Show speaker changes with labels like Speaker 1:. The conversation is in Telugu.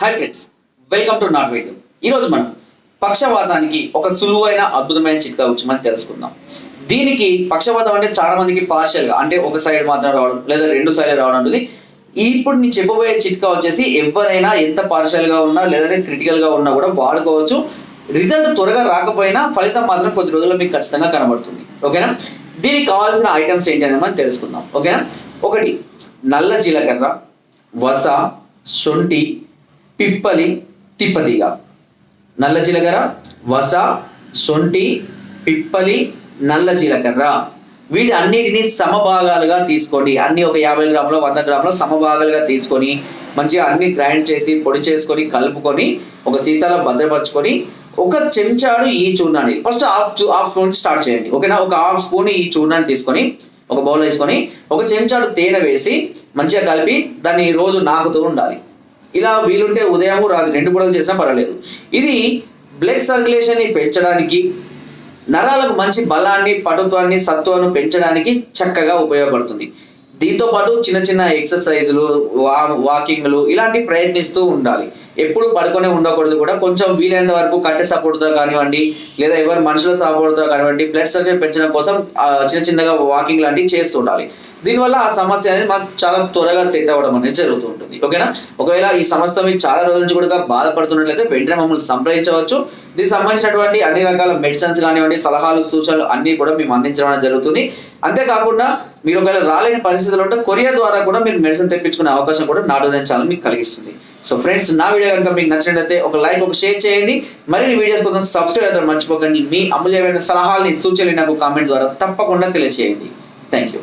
Speaker 1: హాయ్ ఫ్రెండ్స్ వెల్కమ్ టు నాట్ వైద్యం ఈరోజు మనం పక్షవాతానికి ఒక సులువైన అద్భుతమైన చిట్కా వచ్చి మనం తెలుసుకుందాం. దీనికి పక్షవాతం అంటే చాలా మందికి పార్షియల్గా అంటే ఒక సైడ్ మాత్రం రావడం లేదా రెండు సైడ్ రావడం ఉంటుంది ఇప్పుడు నేను చెప్పబోయే చిట్కా వచ్చేసి ఎవరైనా ఎంత పార్షియల్గా ఉన్నా లేదంటే క్రిటికల్గా ఉన్నా కూడా వాడుకోవచ్చు. రిజల్ట్ త్వరగా రాకపోయినా ఫలితం మాత్రం కొద్ది రోజుల్లో మీకు ఖచ్చితంగా కనబడుతుంది. ఓకేనా దీనికి కావాల్సిన ఐటమ్స్ ఏంటి అనేది మనం తెలుసుకుందాం. ఓకేనా ఒకటి నల్ల జీలకర్ర వస శొంఠి పిప్పలి తిప్పదిగ. నల్ల జీలకర్ర వస శొంఠి పిప్పలి నల్ల జీలకర్ర. వీటి అన్నిటిని సమభాగాలుగా తీసుకోండి. అన్ని ఒక యాభై గ్రాములు వంద గ్రాములు సమభాగాలుగా తీసుకొని మంచిగా అన్ని గ్రైండ్ చేసి పొడి చేసుకొని కలుపుకొని ఒక సీసాలో భద్రపరచుకొని ఒక చెంచాడు ఈ చూర్ణాన్ని first half half spoon start చేయండి. ఓకేనా? ఒక హాఫ్ స్పూన్ ఈ చూర్ణాన్ని తీసుకొని ఒక బౌల్ వేసుకొని ఒక చెంచాడు తేనె వేసి మంచిగా కలిపి దాన్ని రోజు నాకుతూ ఉండాలి. ఇలా వీలుంటే ఉదయం రాత్రి రెండు పూటలు చేసినా పర్వాలేదు. ఇది బ్లడ్ సర్క్యులేషన్ని పెంచడానికి నరాలకు మంచి బలాన్ని పటుత్వాన్ని సత్వాన్ని పెంచడానికి చక్కగా ఉపయోగపడుతుంది. దీంతో పాటు చిన్న చిన్న ఎక్సర్సైజులు వా వాకింగ్లు ఇలాంటి ప్రయత్నిస్తూ ఉండాలి. ఎప్పుడు పడుకునే ఉండకూడదు కూడా. కొంచెం వీలైనంత వరకు కట్టె సపోర్ట్తో కానివ్వండి లేదా ఎవరి మనుషుల సపోర్ట్తో కానివ్వండి బ్లడ్ సర్క్యులేట్ పెంచడం కోసం చిన్న చిన్నగా వాకింగ్ లాంటివి చేస్తూ ఉండాలి. దీనివల్ల ఆ సమస్య అనేది మాకు చాలా త్వరగా సెట్ అవ్వడం అనేది జరుగుతూ ఉంటుంది ఓకేనా? ఒకవేళ ఈ సమస్య మీకు చాలా రోజుల నుంచి కూడా బాధపడుతున్నట్లయితే వెంటనే మమ్మల్ని సంప్రదించవచ్చు. దీనికి సంబంధించినటువంటి అన్ని రకాల మెడిసిన్స్ కానివ్వండి సలహాలు సూచనలు అన్ని కూడా మేము అందించడం జరుగుతుంది. అంతేకాకుండా మీరు ఒకవేళ రాలేని పరిస్థితులు ఉంటే కొరియర్ ద్వారా కూడా మీరు మెడిసిన్ తెప్పించుకునే అవకాశం కూడా నాటు ఛానల్ మీకు కలిగిస్తుంది. సో ఫ్రెండ్స్ నా వీడియో కనుక మీకు నచ్చినట్లయితే ఒక లైక్ ఒక షేర్ చేయండి. మరిన్ని వీడియోస్ కోసం సబ్స్క్రైబ్ అయితే మర్చిపోకండి. మీ అమూల్యమైన సలహాలని సూచనలు నాకు కామెంట్ ద్వారా తప్పకుండా తెలియజేయండి థ్యాంక్ యూ